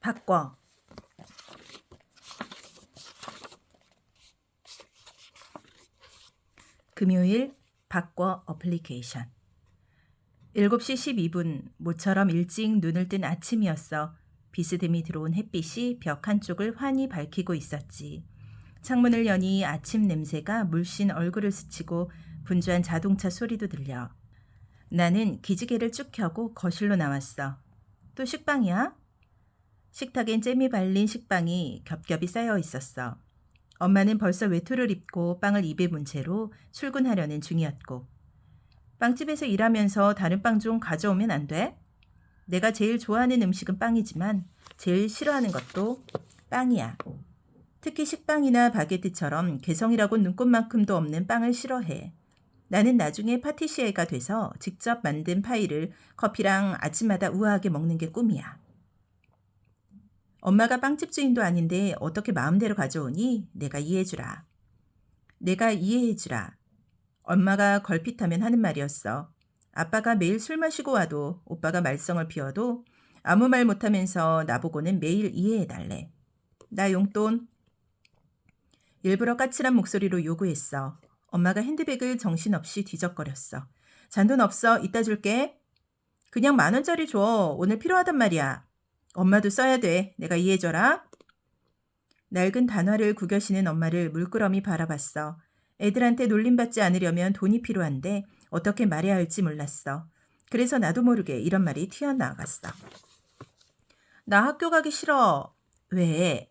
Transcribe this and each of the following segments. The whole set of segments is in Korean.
바꿔. 금요일 바꿔 어플리케이션. 7시 12분 모처럼 일찍 눈을 뜬 아침이었어. 비스듬히 들어온 햇빛이 벽 한쪽을 환히 밝히고 있었지. 창문을 여니 아침 냄새가 물씬 얼굴을 스치고 분주한 자동차 소리도 들려. 나는 기지개를 쭉 켜고 거실로 나왔어. 또 식빵이야? 식탁엔 잼이 발린 식빵이 겹겹이 쌓여 있었어. 엄마는 벌써 외투를 입고 빵을 입에 문 채로 출근하려는 중이었고. 빵집에서 일하면서 다른 빵 좀 가져오면 안 돼? 내가 제일 좋아하는 음식은 빵이지만 제일 싫어하는 것도 빵이야. 특히 식빵이나 바게트처럼 개성이라고 눈꽃만큼도 없는 빵을 싫어해. 나는 나중에 파티시에가 돼서 직접 만든 파이를 커피랑 아침마다 우아하게 먹는 게 꿈이야. 엄마가 빵집 주인도 아닌데 어떻게 마음대로 가져오니 내가 이해해주라. 내가 이해해주라. 엄마가 걸핏하면 하는 말이었어. 아빠가 매일 술 마시고 와도 오빠가 말썽을 피워도 아무 말 못하면서 나보고는 매일 이해해달래. 나 용돈. 일부러 까칠한 목소리로 요구했어. 엄마가 핸드백을 정신없이 뒤적거렸어. 잔돈 없어. 이따 줄게. 그냥 만 원짜리 줘. 오늘 필요하단 말이야. 엄마도 써야 돼. 내가 이해해줘라. 낡은 단화를 구겨시는 엄마를 물끄러미 바라봤어. 애들한테 놀림받지 않으려면 돈이 필요한데 어떻게 말해야 할지 몰랐어. 그래서 나도 모르게 이런 말이 튀어나갔어. 나 학교 가기 싫어. 왜?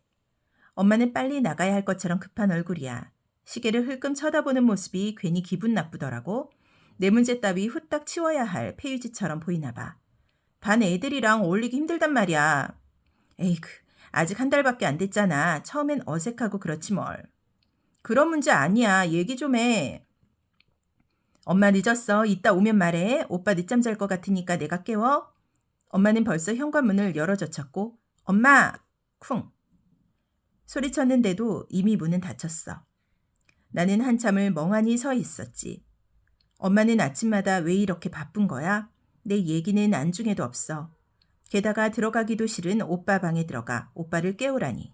엄마는 빨리 나가야 할 것처럼 급한 얼굴이야. 시계를 흘끔 쳐다보는 모습이 괜히 기분 나쁘더라고. 내 문제 따위 후딱 치워야 할 폐유지처럼 보이나 봐. 반 애들이랑 어울리기 힘들단 말이야. 에이그, 아직 한 달밖에 안 됐잖아. 처음엔 어색하고 그렇지 뭘. 그런 문제 아니야. 얘기 좀 해. 엄마 늦었어. 이따 오면 말해. 오빠 늦잠 잘 것 같으니까 내가 깨워. 엄마는 벌써 현관문을 열어젖혔고 엄마! 쿵! 소리쳤는데도 이미 문은 닫혔어. 나는 한참을 멍하니 서 있었지. 엄마는 아침마다 왜 이렇게 바쁜 거야? 내 얘기는 안중에도 없어. 게다가 들어가기도 싫은 오빠 방에 들어가 오빠를 깨우라니.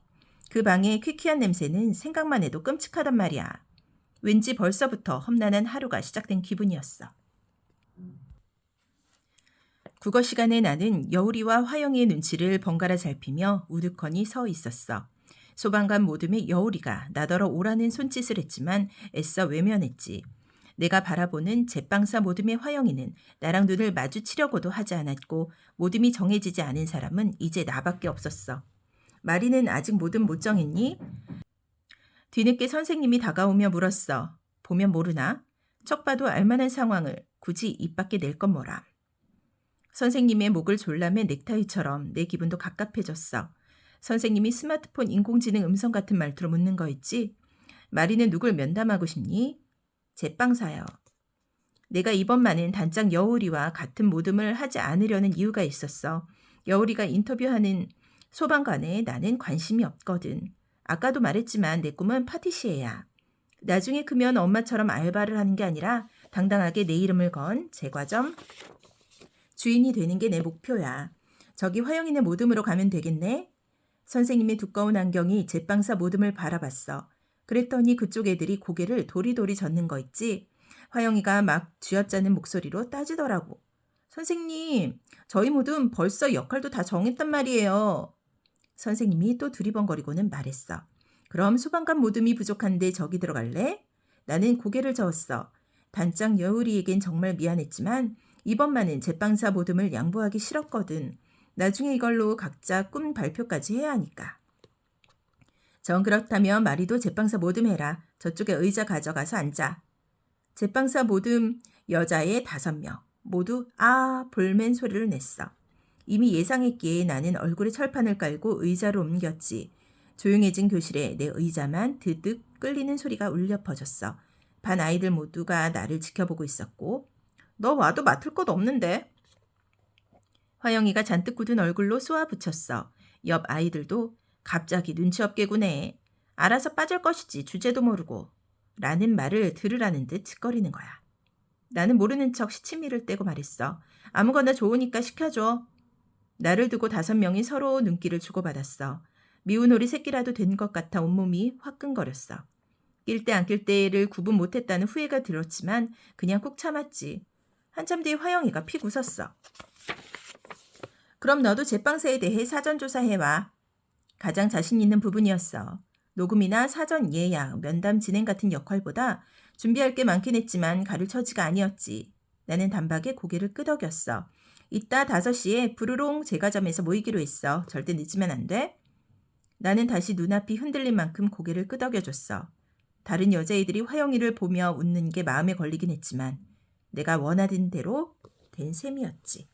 그 방의 퀴퀴한 냄새는 생각만 해도 끔찍하단 말이야. 왠지 벌써부터 험난한 하루가 시작된 기분이었어. 국어 시간에 나는 여울이와 화영이의 눈치를 번갈아 살피며 우두커니 서 있었어. 소방관 모둠의 여울이가 나더러 오라는 손짓을 했지만 애써 외면했지. 내가 바라보는 제빵사 모둠의 화영이는 나랑 눈을 마주치려고도 하지 않았고 모둠이 정해지지 않은 사람은 이제 나밖에 없었어. 마리는 아직 모둠 못 정했니? 뒤늦게 선생님이 다가오며 물었어. 보면 모르나? 척 봐도 알만한 상황을 굳이 입 밖에 낼 건 뭐라. 선생님의 목을 졸라맨 넥타이처럼 내 기분도 갑갑해졌어. 선생님이 스마트폰 인공지능 음성 같은 말투로 묻는 거 있지? 마리는 누굴 면담하고 싶니? 제빵사요. 내가 이번만은 단짝 여울이와 같은 모둠을 하지 않으려는 이유가 있었어. 여울이가 인터뷰하는 소방관에 나는 관심이 없거든. 아까도 말했지만 내 꿈은 파티시에야. 나중에 크면 엄마처럼 알바를 하는 게 아니라 당당하게 내 이름을 건 제과점 주인이 되는 게 내 목표야. 저기 화영이네 모둠으로 가면 되겠네? 선생님의 두꺼운 안경이 제빵사 모둠을 바라봤어. 그랬더니 그쪽 애들이 고개를 도리도리 젓는 거 있지? 화영이가 막 쥐어짜는 목소리로 따지더라고. 선생님, 저희 모둠 벌써 역할도 다 정했단 말이에요. 선생님이 또 두리번거리고는 말했어. 그럼 소방관 모둠이 부족한데 저기 들어갈래? 나는 고개를 저었어. 단짝 여울이에겐 정말 미안했지만 이번만은 제빵사 모둠을 양보하기 싫었거든. 나중에 이걸로 각자 꿈 발표까지 해야 하니까. 정 그렇다면 마리도 제빵사 모둠 해라. 저쪽에 의자 가져가서 앉아. 제빵사 모둠 여자의 다섯 명 모두 아 볼멘 소리를 냈어. 이미 예상했기에 나는 얼굴에 철판을 깔고 의자로 옮겼지. 조용해진 교실에 내 의자만 드득 끌리는 소리가 울려 퍼졌어. 반 아이들 모두가 나를 지켜보고 있었고 너 와도 맡을 것 없는데. 화영이가 잔뜩 굳은 얼굴로 쏘아 붙였어. 옆 아이들도 갑자기 눈치 없게 구네. 알아서 빠질 것이지 주제도 모르고. 라는 말을 들으라는 듯 짓거리는 거야. 나는 모르는 척 시치미를 떼고 말했어. 아무거나 좋으니까 시켜줘. 나를 두고 다섯 명이 서로 눈길을 주고받았어. 미운 오리 새끼라도 된 것 같아 온몸이 화끈거렸어. 낄 때 안 낄 때를 구분 못했다는 후회가 들었지만 그냥 꾹 참았지. 한참 뒤에 화영이가 픽 웃었어. 그럼 너도 제빵사에 대해 사전 조사해와. 가장 자신 있는 부분이었어. 녹음이나 사전 예약, 면담 진행 같은 역할보다 준비할 게 많긴 했지만 가릴 처지가 아니었지. 나는 단박에 고개를 끄덕였어. 이따 5시에 부르롱 제과점에서 모이기로 했어. 절대 늦으면 안 돼. 나는 다시 눈앞이 흔들린 만큼 고개를 끄덕여줬어. 다른 여자애들이 화영이를 보며 웃는 게 마음에 걸리긴 했지만 내가 원하던 대로 된 셈이었지.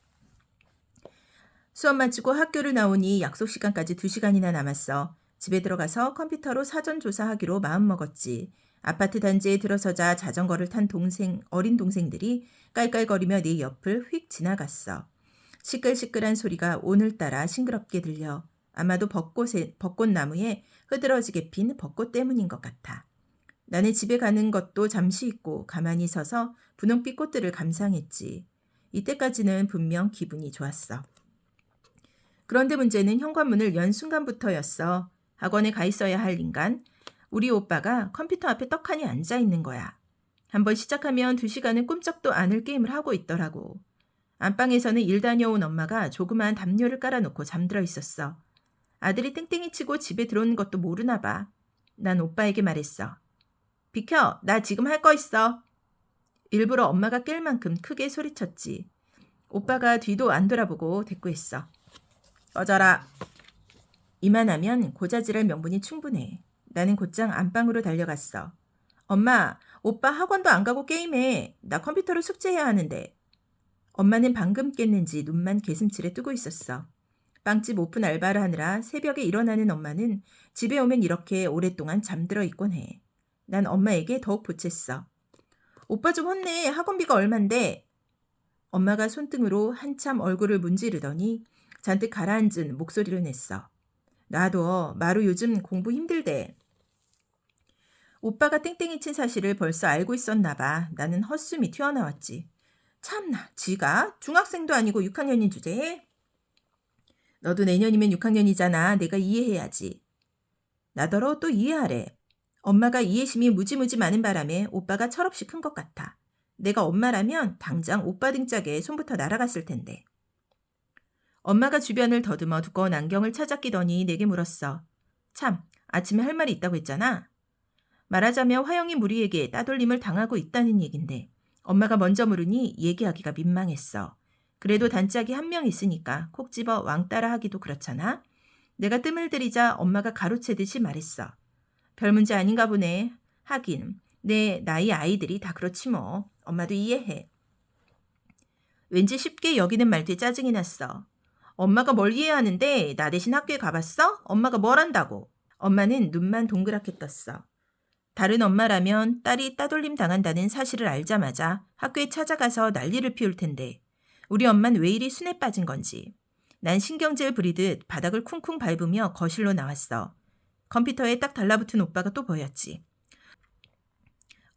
수업 마치고 학교를 나오니 약속 시간까지 2시간이나 남았어. 집에 들어가서 컴퓨터로 사전 조사하기로 마음먹었지. 아파트 단지에 들어서자 자전거를 탄 동생, 어린 동생들이 깔깔거리며 내 옆을 휙 지나갔어. 시끌시끌한 소리가 오늘따라 싱그럽게 들려. 아마도 벚꽃에, 벚꽃나무에 흐드러지게 핀 벚꽃 때문인 것 같아. 나는 집에 가는 것도 잠시 있고 가만히 서서 분홍빛 꽃들을 감상했지. 이때까지는 분명 기분이 좋았어. 그런데 문제는 현관문을 연 순간부터였어. 학원에 가 있어야 할 인간. 우리 오빠가 컴퓨터 앞에 떡하니 앉아 있는 거야. 한번 시작하면 두 시간은 꿈쩍도 않을 게임을 하고 있더라고. 안방에서는 일 다녀온 엄마가 조그마한 담요를 깔아놓고 잠들어 있었어. 아들이 땡땡이 치고 집에 들어오는 것도 모르나 봐. 난 오빠에게 말했어. 비켜, 나 지금 할 거 있어. 일부러 엄마가 깰 만큼 크게 소리쳤지. 오빠가 뒤도 안 돌아보고 대꾸했어. 꺼져라. 이만하면 고자질할 명분이 충분해. 나는 곧장 안방으로 달려갔어. 엄마, 오빠 학원도 안 가고 게임해. 나 컴퓨터로 숙제해야 하는데. 엄마는 방금 깼는지 눈만 개슴칠에 뜨고 있었어. 빵집 오픈 알바를 하느라 새벽에 일어나는 엄마는 집에 오면 이렇게 오랫동안 잠들어 있곤 해. 난 엄마에게 더욱 보챘어. 오빠 좀 혼내. 학원비가 얼만데. 엄마가 손등으로 한참 얼굴을 문지르더니 잔뜩 가라앉은 목소리를 냈어. 나도 마루 요즘 공부 힘들대. 오빠가 땡땡이 친 사실을 벌써 알고 있었나 봐. 나는 헛숨이 튀어나왔지. 참나, 지가 중학생도 아니고 6학년인 주제에? 너도 내년이면 6학년이잖아. 내가 이해해야지. 나더러 또 이해하래. 엄마가 이해심이 무지무지 많은 바람에 오빠가 철없이 큰 것 같아. 내가 엄마라면 당장 오빠 등짝에 손부터 날아갔을 텐데. 엄마가 주변을 더듬어 두꺼운 안경을 찾아 끼더니 내게 물었어. 참, 아침에 할 말이 있다고 했잖아. 말하자면 화영이 무리에게 따돌림을 당하고 있다는 얘긴데 엄마가 먼저 물으니 얘기하기가 민망했어. 그래도 단짝이 한 명 있으니까 콕 집어 왕따라 하기도 그렇잖아. 내가 뜸을 들이자 엄마가 가로채듯이 말했어. 별 문제 아닌가 보네. 하긴 내 나이 아이들이 다 그렇지 뭐. 엄마도 이해해. 왠지 쉽게 여기는 말투에 짜증이 났어. 엄마가 뭘 이해하는데 나 대신 학교에 가봤어? 엄마가 뭘 한다고? 엄마는 눈만 동그랗게 떴어. 다른 엄마라면 딸이 따돌림 당한다는 사실을 알자마자 학교에 찾아가서 난리를 피울 텐데 우리 엄만 왜 이리 순에 빠진 건지. 난 신경질 부리듯 바닥을 쿵쿵 밟으며 거실로 나왔어. 컴퓨터에 딱 달라붙은 오빠가 또 보였지.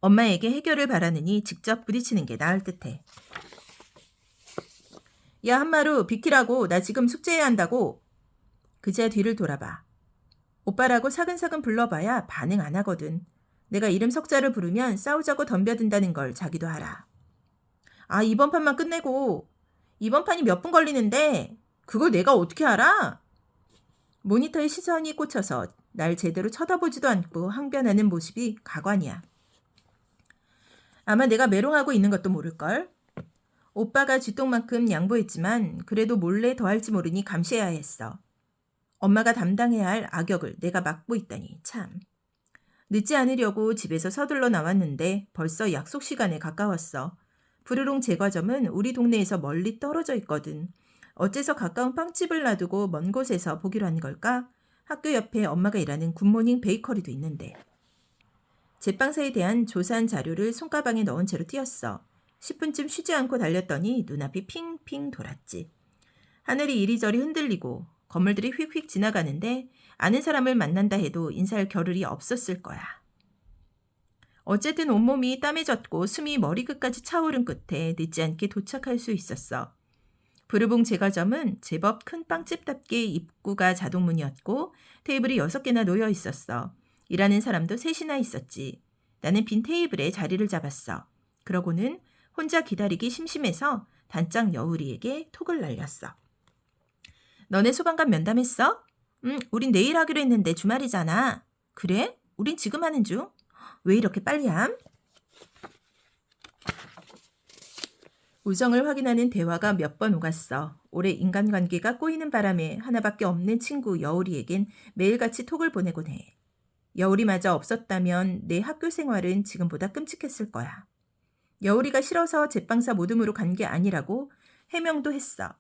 엄마에게 해결을 바라느니 직접 부딪히는 게 나을 듯해. 야 한마루 비키라고 나 지금 숙제해야 한다고. 그제야 뒤를 돌아봐. 오빠라고 사근사근 불러봐야 반응 안 하거든. 내가 이름 석자를 부르면 싸우자고 덤벼든다는 걸 자기도 알아. 아 이번 판만 끝내고 이번 판이 몇 분 걸리는데 그걸 내가 어떻게 알아? 모니터에 시선이 꽂혀서 날 제대로 쳐다보지도 않고 항변하는 모습이 가관이야. 아마 내가 메롱하고 있는 것도 모를걸? 오빠가 쥐똥만큼 양보했지만 그래도 몰래 더 할지 모르니 감시해야 했어. 엄마가 담당해야 할 악역을 내가 맡고 있다니 참. 늦지 않으려고 집에서 서둘러 나왔는데 벌써 약속 시간에 가까웠어. 부르롱 제과점은 우리 동네에서 멀리 떨어져 있거든. 어째서 가까운 빵집을 놔두고 먼 곳에서 보기로 한 걸까? 학교 옆에 엄마가 일하는 굿모닝 베이커리도 있는데. 제빵사에 대한 조사한 자료를 손가방에 넣은 채로 뛰었어. 10분쯤 쉬지 않고 달렸더니 눈앞이 핑핑 돌았지. 하늘이 이리저리 흔들리고 건물들이 휙휙 지나가는데 아는 사람을 만난다 해도 인사할 겨를이 없었을 거야. 어쨌든 온몸이 땀에 젖고 숨이 머리끝까지 차오른 끝에 늦지 않게 도착할 수 있었어. 부르봉 제과점은 제법 큰 빵집답게 입구가 자동문이었고 테이블이 여섯 개나 놓여 있었어. 일하는 사람도 셋이나 있었지. 나는 빈 테이블에 자리를 잡았어. 그러고는 혼자 기다리기 심심해서 단짝 여우리에게 톡을 날렸어. 너네 소방관 면담했어? 응, 우린 내일 하기로 했는데 주말이잖아. 그래? 우린 지금 하는 중. 왜 이렇게 빨리 함? 우정을 확인하는 대화가 몇 번 오갔어. 올해 인간관계가 꼬이는 바람에 하나밖에 없는 친구 여울이에겐 매일같이 톡을 보내곤 해. 여울이마저 없었다면 내 학교 생활은 지금보다 끔찍했을 거야. 여울이가 싫어서 제빵사 모둠으로 간 게 아니라고 해명도 했어.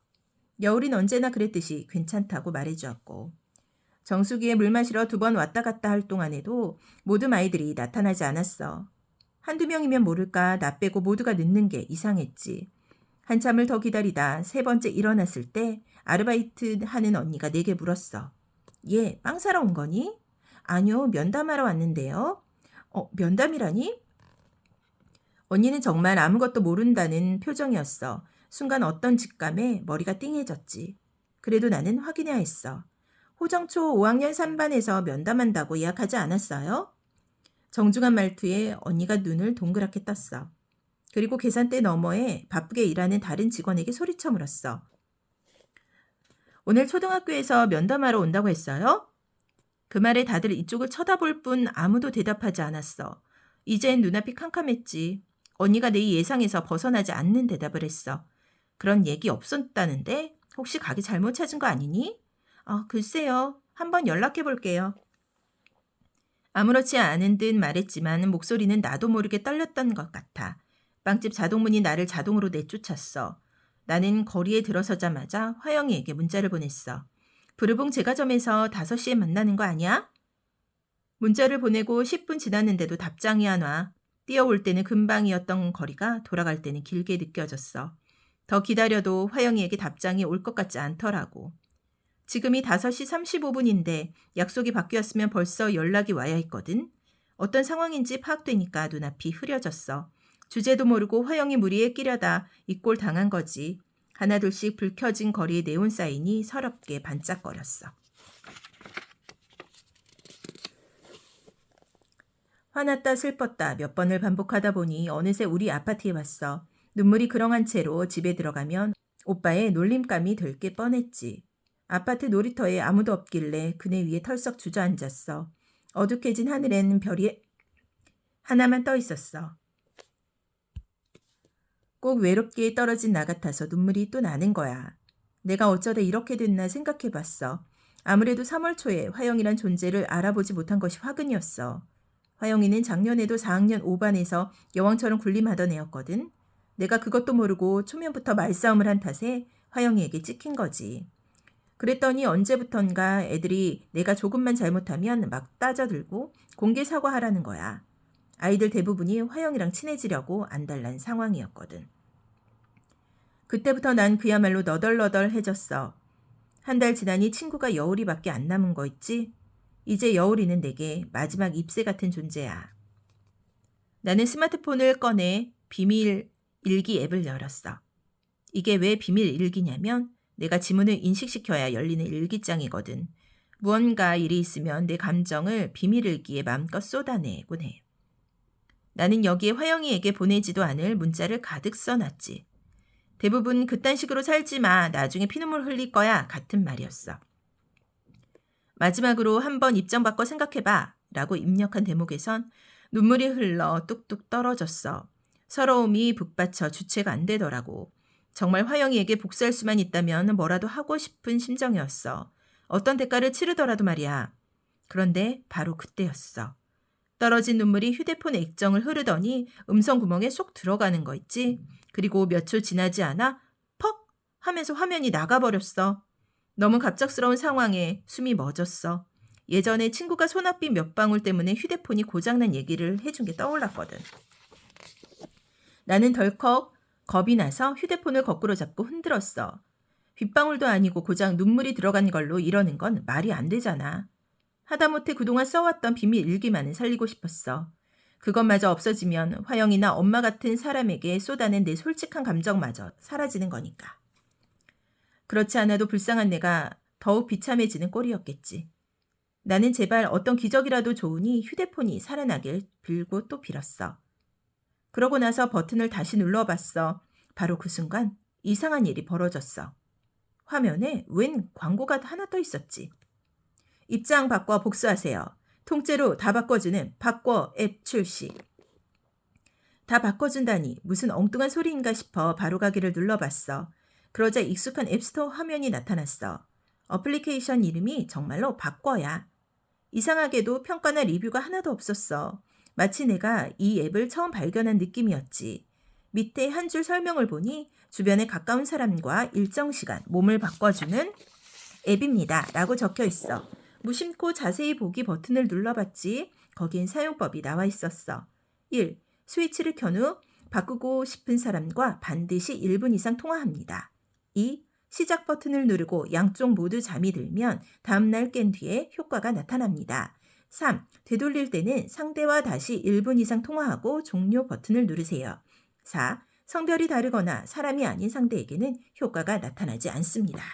여울이는 언제나 그랬듯이 괜찮다고 말해주었고. 정수기에 물 마시러 두 번 왔다 갔다 할 동안에도 모든 아이들이 나타나지 않았어. 한두 명이면 모를까 나 빼고 모두가 늦는 게 이상했지. 한참을 더 기다리다 세 번째 일어났을 때 아르바이트 하는 언니가 내게 물었어. 얘, 빵 사러 온 거니? 아니요, 면담하러 왔는데요. 어, 면담이라니? 언니는 정말 아무것도 모른다는 표정이었어. 순간 어떤 직감에 머리가 띵해졌지. 그래도 나는 확인해야 했어. 호정초 5학년 3반에서 면담한다고 예약하지 않았어요? 정중한 말투에 언니가 눈을 동그랗게 떴어. 그리고 계산대 너머에 바쁘게 일하는 다른 직원에게 소리쳐 물었어. 오늘 초등학교에서 면담하러 온다고 했어요? 그 말에 다들 이쪽을 쳐다볼 뿐 아무도 대답하지 않았어. 이젠 눈앞이 캄캄했지. 언니가 내 예상에서 벗어나지 않는 대답을 했어. 그런 얘기 없었다는데 혹시 가게 잘못 찾은 거 아니니? 아, 글쎄요. 한번 연락해 볼게요. 아무렇지 않은 듯 말했지만 목소리는 나도 모르게 떨렸던 것 같아. 빵집 자동문이 나를 자동으로 내쫓았어. 나는 거리에 들어서자마자 화영이에게 문자를 보냈어. 부르봉 제과점에서 5시에 만나는 거 아니야? 문자를 보내고 10분 지났는데도 답장이 안 와. 뛰어올 때는 금방이었던 거리가 돌아갈 때는 길게 느껴졌어. 더 기다려도 화영이에게 답장이 올 것 같지 않더라고. 지금이 5시 35분인데 약속이 바뀌었으면 벌써 연락이 와야 했거든. 어떤 상황인지 파악되니까 눈앞이 흐려졌어. 주제도 모르고 화영이 무리에 끼려다 이꼴 당한 거지. 하나둘씩 불 켜진 거리의 네온 사인이 서럽게 반짝거렸어. 화났다 슬펐다 몇 번을 반복하다 보니 어느새 우리 아파트에 왔어. 눈물이 그렁한 채로 집에 들어가면 오빠의 놀림감이 들게 뻔했지. 아파트 놀이터에 아무도 없길래 그네 위에 털썩 주저앉았어. 어둑해진 하늘에는 별이 하나만 떠 있었어. 꼭 외롭게 떨어진 나 같아서 눈물이 또 나는 거야. 내가 어쩌다 이렇게 됐나 생각해 봤어. 아무래도 3월 초에 화영이란 존재를 알아보지 못한 것이 화근이었어. 화영이는 작년에도 4학년 5반에서 여왕처럼 군림하던 애였거든. 내가 그것도 모르고 초면부터 말싸움을 한 탓에 화영이에게 찍힌 거지. 그랬더니 언제부턴가 애들이 내가 조금만 잘못하면 막 따져들고 공개 사과하라는 거야. 아이들 대부분이 화영이랑 친해지려고 안달난 상황이었거든. 그때부터 난 그야말로 너덜너덜해졌어. 한 달 지나니 친구가 여울이밖에 안 남은 거 있지? 이제 여울이는 내게 마지막 입새 같은 존재야. 나는 스마트폰을 꺼내 비밀 일기 앱을 열었어. 이게 왜 비밀 일기냐면 내가 지문을 인식시켜야 열리는 일기장이거든. 무언가 일이 있으면 내 감정을 비밀 일기에 마음껏 쏟아내곤 해. 나는 여기에 화영이에게 보내지도 않을 문자를 가득 써놨지. 대부분 그딴 식으로 살지 마. 나중에 피눈물 흘릴 거야. 같은 말이었어. 마지막으로 한번 입장 바꿔 생각해봐. 라고 입력한 대목에선 눈물이 흘러 뚝뚝 떨어졌어. 서러움이 북받쳐 주체가 안 되더라고. 정말 화영이에게 복수할 수만 있다면 뭐라도 하고 싶은 심정이었어. 어떤 대가를 치르더라도 말이야. 그런데 바로 그때였어. 떨어진 눈물이 휴대폰 액정을 흐르더니 음성 구멍에 쏙 들어가는 거 있지. 그리고 몇 초 지나지 않아 퍽 하면서 화면이 나가버렸어. 너무 갑작스러운 상황에 숨이 멎었어. 예전에 친구가 소낙비 몇 방울 때문에 휴대폰이 고장난 얘기를 해준 게 떠올랐거든. 나는 덜컥 겁이 나서 휴대폰을 거꾸로 잡고 흔들었어. 빗방울도 아니고 고작 눈물이 들어간 걸로 이러는 건 말이 안 되잖아. 하다못해 그동안 써왔던 비밀 일기만은 살리고 싶었어. 그것마저 없어지면 화영이나 엄마 같은 사람에게 쏟아낸 내 솔직한 감정마저 사라지는 거니까. 그렇지 않아도 불쌍한 내가 더욱 비참해지는 꼴이었겠지. 나는 제발 어떤 기적이라도 좋으니 휴대폰이 살아나길 빌고 또 빌었어. 그러고 나서 버튼을 다시 눌러봤어. 바로 그 순간 이상한 일이 벌어졌어. 화면에 웬 광고가 하나 떠 있었지. 입장 바꿔 복수하세요. 통째로 다 바꿔주는 바꿔 앱 출시. 다 바꿔준다니 무슨 엉뚱한 소리인가 싶어 바로 가기를 눌러봤어. 그러자 익숙한 앱스토어 화면이 나타났어. 어플리케이션 이름이 정말로 바꿔야. 이상하게도 평가나 리뷰가 하나도 없었어. 마치 내가 이 앱을 처음 발견한 느낌이었지. 밑에 한 줄 설명을 보니 주변에 가까운 사람과 일정 시간 몸을 바꿔주는 앱입니다. 라고 적혀 있어. 무심코 자세히 보기 버튼을 눌러봤지. 거긴 사용법이 나와 있었어. 1. 스위치를 켠 후 바꾸고 싶은 사람과 반드시 1분 이상 통화합니다. 2. 시작 버튼을 누르고 양쪽 모두 잠이 들면 다음날 깬 뒤에 효과가 나타납니다. 3. 되돌릴 때는 상대와 다시 1분 이상 통화하고 종료 버튼을 누르세요. 4. 성별이 다르거나 사람이 아닌 상대에게는 효과가 나타나지 않습니다.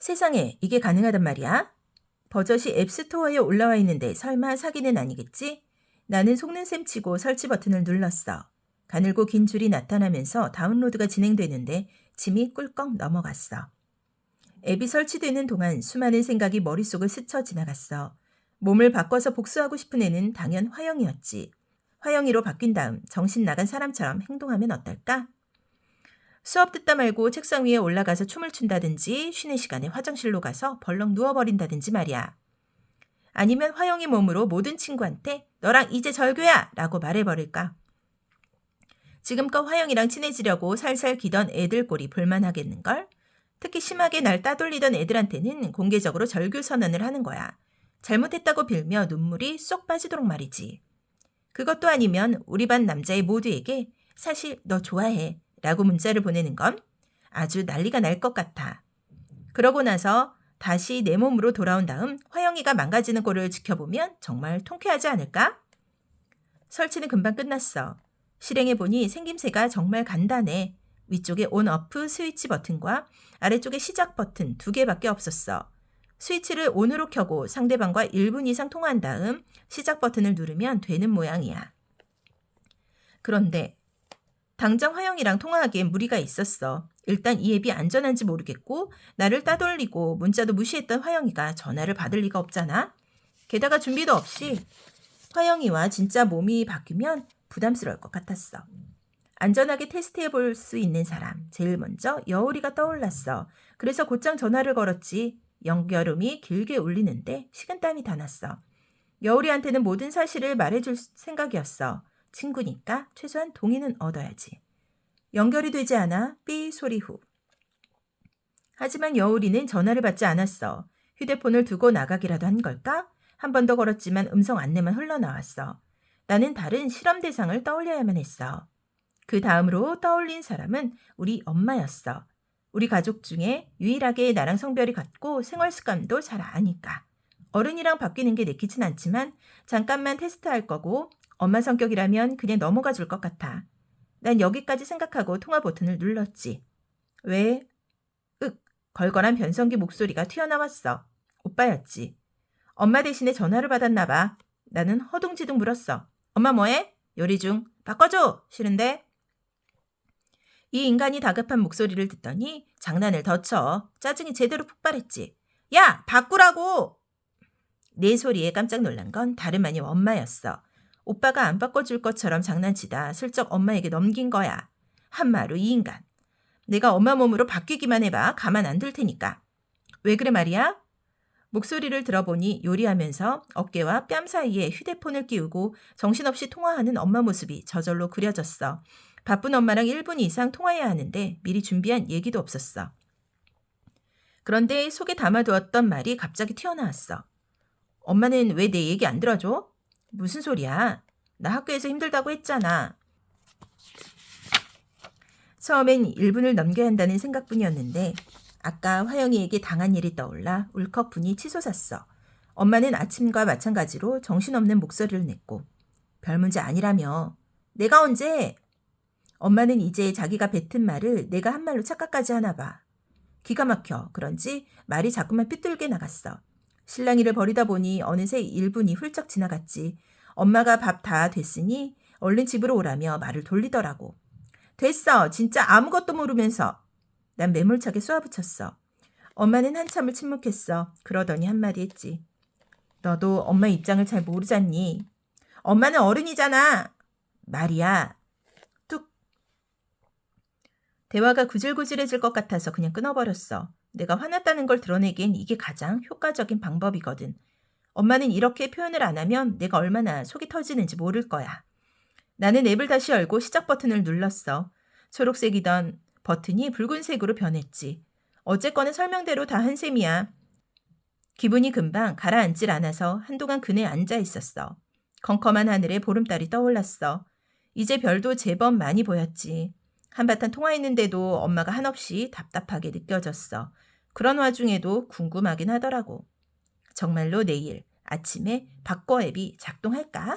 세상에 이게 가능하단 말이야? 버젓이 앱스토어에 올라와 있는데 설마 사기는 아니겠지? 나는 속는 셈 치고 설치 버튼을 눌렀어. 가늘고 긴 줄이 나타나면서 다운로드가 진행되는데 짐이 꿀꺽 넘어갔어. 앱이 설치되는 동안 수많은 생각이 머릿속을 스쳐 지나갔어. 몸을 바꿔서 복수하고 싶은 애는 당연 화영이었지. 화영이로 바뀐 다음 정신 나간 사람처럼 행동하면 어떨까? 수업 듣다 말고 책상 위에 올라가서 춤을 춘다든지 쉬는 시간에 화장실로 가서 벌렁 누워버린다든지 말이야. 아니면 화영이 몸으로 모든 친구한테 너랑 이제 절교야! 라고 말해버릴까? 지금껏 화영이랑 친해지려고 살살 기던 애들 꼴이 볼만하겠는걸? 특히 심하게 날 따돌리던 애들한테는 공개적으로 절교 선언을 하는 거야. 잘못했다고 빌며 눈물이 쏙 빠지도록 말이지. 그것도 아니면 우리 반 남자애 모두에게 사실 너 좋아해 라고 문자를 보내는 건 아주 난리가 날 것 같아. 그러고 나서 다시 내 몸으로 돌아온 다음 화영이가 망가지는 꼴을 지켜보면 정말 통쾌하지 않을까? 설치는 금방 끝났어. 실행해 보니 생김새가 정말 간단해. 위쪽에 온, 어프, 스위치 버튼과 아래쪽에 시작 버튼 두 개밖에 없었어. 스위치를 온으로 켜고 상대방과 1분 이상 통화한 다음 시작 버튼을 누르면 되는 모양이야. 그런데 당장 화영이랑 통화하기엔 무리가 있었어. 일단 이 앱이 안전한지 모르겠고 나를 따돌리고 문자도 무시했던 화영이가 전화를 받을 리가 없잖아. 게다가 준비도 없이 화영이와 진짜 몸이 바뀌면 부담스러울 것 같았어. 안전하게 테스트해 볼 수 있는 사람. 제일 먼저 여울이가 떠올랐어. 그래서 곧장 전화를 걸었지. 연결음이 길게 울리는데 식은땀이 다 났어. 여울이한테는 모든 사실을 말해줄 생각이었어. 친구니까 최소한 동의는 얻어야지. 연결이 되지 않아 삐 소리 후. 하지만 여울이는 전화를 받지 않았어. 휴대폰을 두고 나가기라도 한 걸까? 한 번 더 걸었지만 음성 안내만 흘러나왔어. 나는 다른 실험 대상을 떠올려야만 했어. 그 다음으로 떠올린 사람은 우리 엄마였어. 우리 가족 중에 유일하게 나랑 성별이 같고 생활 습관도 잘 아니까. 어른이랑 바뀌는 게 내키진 않지만 잠깐만 테스트할 거고 엄마 성격이라면 그냥 넘어가 줄 것 같아. 난 여기까지 생각하고 통화 버튼을 눌렀지. 왜? 윽, 걸걸한 변성기 목소리가 튀어나왔어. 오빠였지. 엄마 대신에 전화를 받았나 봐. 나는 허둥지둥 물었어. 엄마 뭐해? 요리 중. 바꿔줘! 싫은데? 이 인간이 다급한 목소리를 듣더니 장난을 더 쳐. 짜증이 제대로 폭발했지. 야! 바꾸라고! 내 소리에 깜짝 놀란 건 다름 아닌 엄마였어. 오빠가 안 바꿔줄 것처럼 장난치다 슬쩍 엄마에게 넘긴 거야. 한마루 이 인간. 내가 엄마 몸으로 바뀌기만 해봐. 가만 안 둘 테니까. 왜 그래 말이야? 목소리를 들어보니 요리하면서 어깨와 뺨 사이에 휴대폰을 끼우고 정신없이 통화하는 엄마 모습이 저절로 그려졌어. 바쁜 엄마랑 1분 이상 통화해야 하는데 미리 준비한 얘기도 없었어. 그런데 속에 담아두었던 말이 갑자기 튀어나왔어. 엄마는 왜 내 얘기 안 들어줘? 무슨 소리야? 나 학교에서 힘들다고 했잖아. 처음엔 1분을 넘겨야 한다는 생각뿐이었는데 아까 화영이에게 당한 일이 떠올라 울컥 분이 치솟았어. 엄마는 아침과 마찬가지로 정신없는 목소리를 냈고 별 문제 아니라며 내가 언제 엄마는 이제 자기가 뱉은 말을 내가 한 말로 착각까지 하나 봐. 기가 막혀. 그런지 말이 자꾸만 삐뚤게 나갔어. 실랑이를 벌이다 보니 어느새 1분이 훌쩍 지나갔지. 엄마가 밥 다 됐으니 얼른 집으로 오라며 말을 돌리더라고. 됐어. 진짜 아무것도 모르면서. 난 매몰차게 쏘아붙였어. 엄마는 한참을 침묵했어. 그러더니 한마디 했지. 너도 엄마 입장을 잘 모르잖니. 엄마는 어른이잖아. 말이야. 뚝. 대화가 구질구질해질 것 같아서 그냥 끊어버렸어. 내가 화났다는 걸 드러내기엔 이게 가장 효과적인 방법이거든. 엄마는 이렇게 표현을 안 하면 내가 얼마나 속이 터지는지 모를 거야. 나는 앱을 다시 열고 시작 버튼을 눌렀어. 초록색이던 버튼이 붉은색으로 변했지. 어쨌거나 설명대로 다 한 셈이야. 기분이 금방 가라앉질 않아서 한동안 그네 앉아 있었어. 컴컴한 하늘에 보름달이 떠올랐어. 이제 별도 제법 많이 보였지. 한바탕 통화했는데도 엄마가 한없이 답답하게 느껴졌어. 그런 와중에도 궁금하긴 하더라고. 정말로 내일 아침에 바꿔 앱이 작동할까?